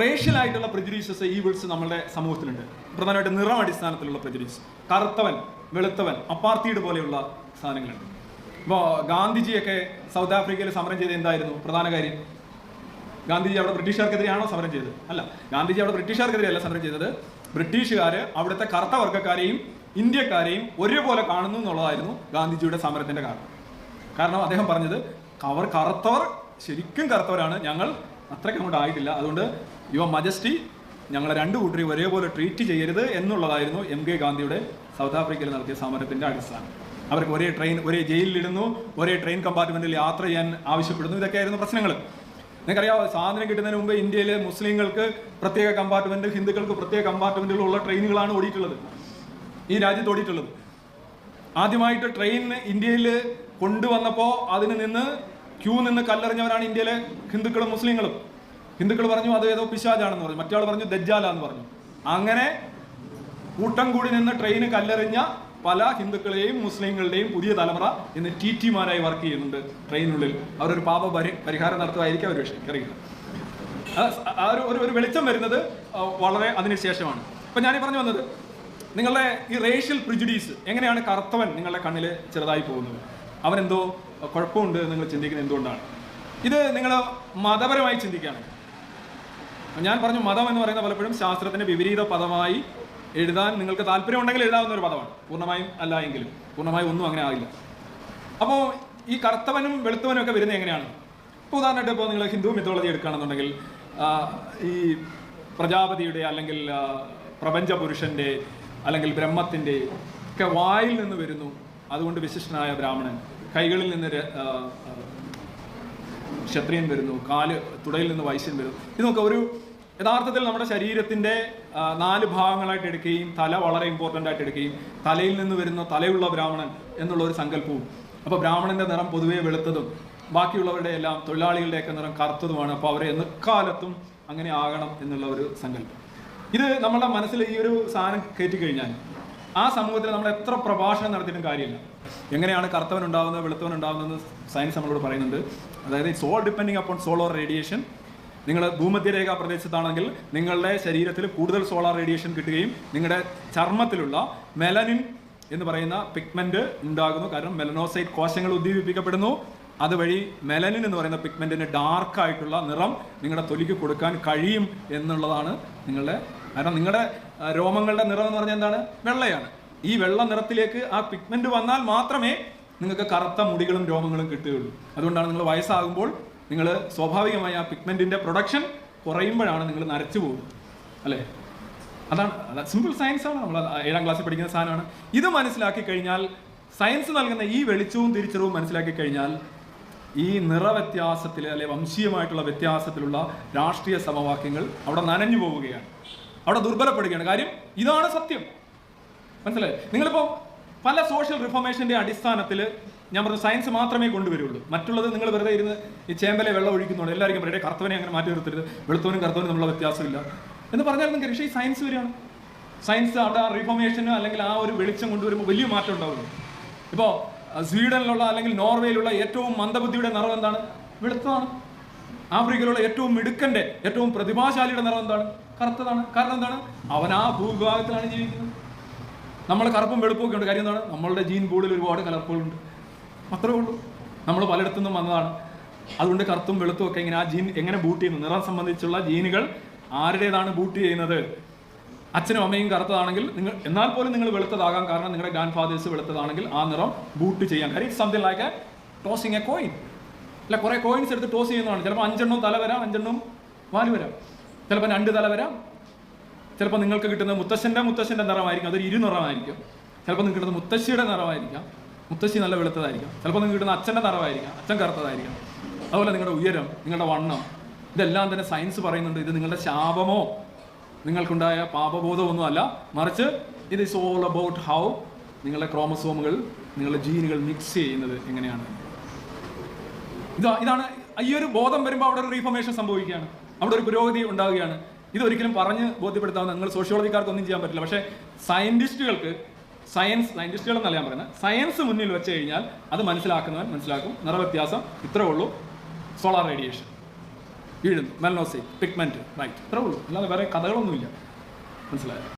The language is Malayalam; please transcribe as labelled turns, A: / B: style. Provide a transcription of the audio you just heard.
A: റേഷ്യൽ ആയിട്ടുള്ള പ്രജുഡീസസ് ഈവിൾസ് നമ്മുടെ സമൂഹത്തിലുണ്ട്. പ്രധാനമായിട്ട് നിറം അടിസ്ഥാനത്തിലുള്ള പ്രജുഡീസ് കറുത്തവൻ വെളുത്തവൻ അപ്പാർത്തീഡ് പോലെയുള്ള സാധനങ്ങളുണ്ട്. ഇപ്പോൾ ഗാന്ധിജിയൊക്കെ സൗത്ത് ആഫ്രിക്കയിൽ സമരം ചെയ്ത് എന്തായിരുന്നു? പ്രധാന കാര്യം. ഗാന്ധിജി അവിടെ ബ്രിട്ടീഷുകാർക്കെതിരെയാണോ സമരം ചെയ്തത്? അല്ല ഗാന്ധിജി അവിടെ ബ്രിട്ടീഷുകാർക്കെതിരെയല്ല സമരം ചെയ്തത്. ബ്രിട്ടീഷുകാർ അവിടുത്തെ കറുത്ത വർഗക്കാരെയും ഇന്ത്യക്കാരെയും ഒരേപോലെ കാണുന്നു എന്നുള്ളതായിരുന്നു ഗാന്ധിജിയുടെ സമരത്തിന്റെ കാരണം. കാരണം അദ്ദേഹം പറഞ്ഞത് അവർ കറുത്തവർ ശരിക്കും കറുത്തവരാണ്. ഞങ്ങൾ അത്രയ്ക്ക് അങ്ങോട്ട് ആയിട്ടില്ല. അതുകൊണ്ട് യുവ മജസ്റ്റി ഞങ്ങളെ രണ്ടു കൂട്ടരെയും ഒരേപോലെ ട്രീറ്റ് ചെയ്യരുത് എന്നുള്ളതായിരുന്നു എം കെ ഗാന്ധിയുടെ സൗത്ത് ആഫ്രിക്കയിൽ നടത്തിയ സമരത്തിന്റെ അടിസ്ഥാനം. അവർക്ക് ഒരേ ട്രെയിൻ ഒരേ ജയിലിലിടുന്നു ഒരേ ട്രെയിൻ കമ്പാർട്ട്മെന്റിൽ യാത്ര ചെയ്യാൻ ആവശ്യപ്പെടുന്നു. ഇതൊക്കെയായിരുന്നു പ്രശ്നങ്ങൾ. നിങ്ങൾക്കറിയാമോ സ്വാതന്ത്ര്യം കിട്ടുന്നതിന് മുമ്പ് ഇന്ത്യയിലെ മുസ്ലിങ്ങൾക്ക് പ്രത്യേക കമ്പാർട്ട്മെന്റ് ഹിന്ദുക്കൾക്ക് പ്രത്യേക കമ്പാർട്ട്മെന്റുകളുള്ള ട്രെയിനുകളാണ് ഓടിയിട്ടുള്ളത്. ഈ രാജ്യത്ത് ഓടിയിട്ടുള്ളത്. ആദ്യമായിട്ട് ട്രെയിൻ ഇന്ത്യയിൽ കൊണ്ടുവന്നപ്പോൾ അതിന് നിന്ന് ക്യൂ നിന്ന് കല്ലെറിഞ്ഞവരാണ് ഇന്ത്യയിലെ ഹിന്ദുക്കളും മുസ്ലിങ്ങളും. ഹിന്ദുക്കൾ പറഞ്ഞു അത് ഏതോ പിശാജാണെന്ന് പറഞ്ഞു. മറ്റയാൾ പറഞ്ഞു ദജ്ജാലാന്ന് പറഞ്ഞു. അങ്ങനെ കൂട്ടം കൂടി നിന്ന് ട്രെയിന് കല്ലെറിഞ്ഞ പല ഹിന്ദുക്കളെയും മുസ്ലിങ്ങളുടെയും പുതിയ തലമുറ ഇന്ന് ടി ടിമാരായി വർക്ക് ചെയ്യുന്നുണ്ട് ട്രെയിനുള്ളിൽ അവരൊരു പാപ പരി പരിഹാരം നടത്തുമായിരിക്കും അവർ അറിയില്ല ആ- ഒരു- ഒരു വെളിച്ചം വരുന്നത് വളരെ അതിനുശേഷമാണ് അപ്പൊ ഞാൻ പറഞ്ഞു വന്നത് നിങ്ങളുടെ ഈ റേഷ്യൽ പ്രിജുഡീസ് എങ്ങനെയാണ് കറുത്തവൻ നിങ്ങളുടെ കണ്ണിൽ ചെറുതായി പോകുന്നത്? അവനെന്തോ കുഴപ്പമുണ്ട് നിങ്ങൾ ചിന്തിക്കുന്നത് എന്തുകൊണ്ടാണ്? ഇത് നിങ്ങൾ മതപരമായി ചിന്തിക്കുകയാണ് ഞാൻ പറഞ്ഞു മതം എന്ന് പറയുന്ന പലപ്പോഴും ശാസ്ത്രത്തിന്റെ വിപരീത പദമായി എഴുതാൻ നിങ്ങൾക്ക് താല്പര്യമുണ്ടെങ്കിൽ എഴുതാവുന്ന ഒരു പദമാണ്. പൂർണമായും അല്ല എങ്കിലും. പൂർണമായും ഒന്നും അങ്ങനെ ആകില്ല. അപ്പോൾ ഈ കറുത്തവനും വെളുത്തവനും ഒക്കെ വരുന്നത് എങ്ങനെയാണ്? ഇപ്പോൾ ഉദാഹരണമായിട്ട് ഇപ്പോൾ നിങ്ങൾ ഹിന്ദു മിത്തോളജി എടുക്കുകയാണെന്നുണ്ടെങ്കിൽ ഈ പ്രജാപതിയുടെ അല്ലെങ്കിൽ പ്രപഞ്ച പുരുഷന്റെ അല്ലെങ്കിൽ ബ്രഹ്മത്തിന്റെ ഒക്കെ വായിൽ നിന്ന് വരുന്നു. അതുകൊണ്ട് വിശിഷ്ടനായ ബ്രാഹ്മണൻ. കൈകളിൽ നിന്ന് ക്ഷത്രിയൻ വരുന്നു കാൽ തുടയിൽ നിന്ന് വൈശ്യൻ വരുന്നു. ഇതൊക്കെ ഒരു യഥാർത്ഥത്തിൽ നമ്മുടെ ശരീരത്തിന്റെ നാല് ഭാഗങ്ങളായിട്ട് എടുക്കുകയും തല വളരെ ഇമ്പോർട്ടന്റ് ആയിട്ട് എടുക്കുകയും തലയിൽ നിന്ന് വരുന്ന തലയുള്ള ബ്രാഹ്മണൻ എന്നുള്ള ഒരു സങ്കല്പവും. അപ്പോൾ ബ്രാഹ്മണന്റെ നിറം പൊതുവേ വെളുത്തതും ബാക്കിയുള്ളവരുടെ എല്ലാം തൊഴിലാളികളുടെയൊക്കെ നിറം കറുത്തതുമാണ്. അപ്പോൾ അവരെ എക്കാലത്തും അങ്ങനെ ആകണം എന്നുള്ള ഒരു സങ്കല്പം. ഇത് നമ്മുടെ മനസ്സിൽ ഈ ഒരു സാധനം കയറ്റി കഴിഞ്ഞാൽ ആ സമൂഹത്തിൽ നമ്മൾ എത്ര പ്രഭാഷണം നടത്തിയിട്ടും കാര്യമില്ല. എങ്ങനെയാണ് കറുത്തവൻ ഉണ്ടാവുന്നത് വെളുത്തവൻ ഉണ്ടാകുന്നത് സയൻസ് നമ്മളോട് പറയുന്നുണ്ട്. അതായത് it's all depending upon solar radiation നിങ്ങൾ ഭൂമധ്യരേഖ പ്രദേശത്താണെങ്കിൽ നിങ്ങളുടെ ശരീരത്തിൽ കൂടുതൽ സോളാർ റേഡിയേഷൻ കിട്ടുകയും നിങ്ങളുടെ ചർമ്മത്തിലുള്ള മെലനിൻ എന്ന് പറയുന്ന പിഗ്മെന്റ് ഉണ്ടാകുന്നു. കാരണം മെലനോസൈറ്റ് കോശങ്ങൾ ഉദ്ദീപിപ്പിക്കപ്പെടുന്നു. അതുവഴി മെലനിൻ എന്ന് പറയുന്ന പിഗ്മെന്റിന് ഡാർക്ക് ആയിട്ടുള്ള നിറം നിങ്ങളുടെ തൊലിക്ക് കൊടുക്കാൻ കഴിയും എന്നുള്ളതാണ് നിങ്ങളുടെ കാരണം നിങ്ങളുടെ രോമങ്ങളുടെ നിറം എന്ന് പറഞ്ഞാൽ എന്താണ്? വെള്ളയാണ്. ഈ വെള്ള നിറത്തിലേക്ക് ആ പിഗ്മെന്റ് വന്നാൽ മാത്രമേ നിങ്ങൾക്ക് കറുത്ത മുടികളും രോമങ്ങളും കിട്ടുകയുള്ളൂ. അതുകൊണ്ടാണ് നിങ്ങൾ വയസ്സാകുമ്പോൾ നിങ്ങൾ സ്വാഭാവികമായി ആ പിഗ്മെന്റിന്റെ പ്രൊഡക്ഷൻ കുറയുമ്പോഴാണ് നിങ്ങൾ നരച്ചു പോകുന്നത്. അല്ലേ? അതാണ് സിമ്പിൾ സയൻസ് ആണ്. നമ്മൾ ഏഴാം ക്ലാസ്സിൽ പഠിക്കുന്ന സാധനമാണ്. ഇത് മനസ്സിലാക്കി കഴിഞ്ഞാൽ സയൻസ് നൽകുന്ന ഈ വെളിച്ചവും തിരിച്ചറിവും മനസ്സിലാക്കി കഴിഞ്ഞാൽ ഈ നിറവ്യത്യാസത്തിൽ അല്ലെ വംശീയമായിട്ടുള്ള വ്യത്യാസത്തിലുള്ള രാഷ്ട്രീയ സമവാക്യങ്ങൾ അവിടെ നനഞ്ഞു പോവുകയാണ്. അവിടെ ദുർബലപ്പെടുകയാണ്. കാര്യം ഇതാണ് സത്യം. മനസ്സിലായി? നിങ്ങളിപ്പോൾ പല സോഷ്യൽ റിഫോർമേഷന്റെ അടിസ്ഥാനത്തിൽ ഞാൻ പറഞ്ഞു സയൻസ് മാത്രമേ കൊണ്ടുവരുള്ളൂ. മറ്റുള്ളത് നിങ്ങൾ വെറുതെ ഇരുന്ന് ഈ ചേമ്പലെ വെള്ളം ഒഴിക്കുന്നുണ്ട് എല്ലാവർക്കും പറയട്ടെ കറുത്തവനെ അങ്ങനെ മാറ്റി നിർത്തരുത്. വെളുത്തവനും കറുത്തവനും തമ്മിലുള്ള വ്യത്യാസമില്ല. എന്ന് പറഞ്ഞാൽ നിങ്ങൾക്ക് പക്ഷേ ഈ സയൻസ് വരികയാണ് സയൻസ് അവിടെ ആ റിഫോർമേഷന് അല്ലെങ്കിൽ ആ ഒരു വെളിച്ചം കൊണ്ടുവരുമ്പോൾ വലിയ മാറ്റം ഉണ്ടാവുന്നു ഇപ്പോൾ സ്വീഡനിലുള്ള അല്ലെങ്കിൽ നോർവേയിലുള്ള ഏറ്റവും മന്ദബുദ്ധിയുടെ നിറം എന്താണ്? വെളുത്തതാണ്. ആഫ്രിക്കയിലുള്ള ഏറ്റവും മിടുക്കന്റെ ഏറ്റവും പ്രതിഭാശാലിയുടെ നിറം എന്താണ്? കറുത്തതാണ്. കാരണം എന്താണ്? അവൻ ആ ഭൂവിഭാഗത്തിലാണ് ജീവിക്കുന്നത്. നമ്മൾ കറുപ്പും വെളുപ്പും ഒക്കെ ഉണ്ട്. കാര്യം എന്താണ്? നമ്മളുടെ ജീൻ പൂളിൽ ഒരുപാട് കലർപ്പുകളുണ്ട്. അത്രേ ഉള്ളൂ. നമ്മൾ പലയിടത്തു വന്നതാണ്. അതുകൊണ്ട് കറുത്തും വെളുത്തും ഒക്കെ ഇങ്ങനെ ആ ജീൻ എങ്ങനെ ബൂട്ട് ചെയ്യുന്നു? നിറം സംബന്ധിച്ചുള്ള ജീനുകൾ ആരുടേതാണ് ബൂട്ട് ചെയ്യുന്നത്? അച്ഛനും അമ്മയും കറുത്തതാണെങ്കിൽ നിങ്ങൾ എന്നാൽ പോലും നിങ്ങൾ വെളുത്തതാകാം. കാരണം നിങ്ങളുടെ ഗ്രാൻഡ് ഫാദേഴ്സ് വെളുത്തതാണെങ്കിൽ ആ നിറം ബൂട്ട് ചെയ്യാൻ കാര്യം something like a tossing a coin അല്ല കുറെ കോയിൻസ് എടുത്ത് ടോസ് ചെയ്യുന്നതാണ്. ചിലപ്പോൾ അഞ്ചെണ്ണം തല വരാം അഞ്ചെണ്ണം വാൽ വരാം. ചിലപ്പോൾ രണ്ട് തല വരാം. ചിലപ്പോൾ നിങ്ങൾക്ക് കിട്ടുന്ന മുത്തശ്ശന്റെ മുത്തശ്ശന്റെ നിറമായിരിക്കും. അതൊരു ഇരുനിറമായിരിക്കും ചിലപ്പോൾ നിങ്ങൾക്ക് കിട്ടുന്ന മുത്തശ്ശിയുടെ നിറമായിരിക്കാം. മുത്തശ്ശി നല്ല വെളുത്തതായിരിക്കാം. ചിലപ്പോൾ നിങ്ങൾക്ക് കിട്ടുന്ന അച്ഛന്റെ നിറമായിരിക്കാം. അച്ഛൻ കറുത്തതായിരിക്കാം. അതുപോലെ നിങ്ങളുടെ ഉയരം നിങ്ങളുടെ വണ്ണം ഇതെല്ലാം തന്നെ സയൻസ് പറയുന്നുണ്ട്. ഇത് നിങ്ങളുടെ ശാപമോ നിങ്ങൾക്കുണ്ടായ പാപബോധമൊന്നും അല്ല. മറിച്ച് ഇത് ഇസ് ഓൾ അബൌട്ട് ഹൗ നിങ്ങളുടെ ക്രോമസോമുകൾ നിങ്ങളുടെ ജീനുകൾ മിക്സ് ചെയ്യുന്നത് എങ്ങനെയാണ്. ഇതാ ഇതാണ് ഈ ഒരു ബോധം വരുമ്പോൾ അവിടെ ഒരു റീഫോർമേഷൻ സംഭവിക്കുകയാണ്. അവിടെ ഒരു പുരോഗതി ഉണ്ടാവുകയാണ്. ഇത് ഒരിക്കലും പറഞ്ഞ് ബോധ്യപ്പെടുത്താവുന്ന നിങ്ങൾ സോഷ്യോളജിക്കാർക്ക് ഒന്നും ചെയ്യാൻ പറ്റില്ല. പക്ഷേ സയന്റിസ്റ്റുകൾക്ക് സയൻസ് സയന്റിസ്റ്റുകൾ എന്നല്ല ഞാൻ പറയുന്നത് സയൻസ് മുന്നിൽ വെച്ച് കഴിഞ്ഞാൽ അത് മനസ്സിലാക്കുന്നവൻ മനസ്സിലാക്കും. നിറവ്യത്യാസം ഇത്രേ ഉള്ളൂ. Solar radiation. വീഴുന്നു. മെൽനോസി പിഗ്മെന്റ് റൈറ്റ്. ഇത്രേ ഉള്ളൂ. അല്ലാതെ വേറെ കഥകളൊന്നുമില്ല. മനസ്സിലായോ?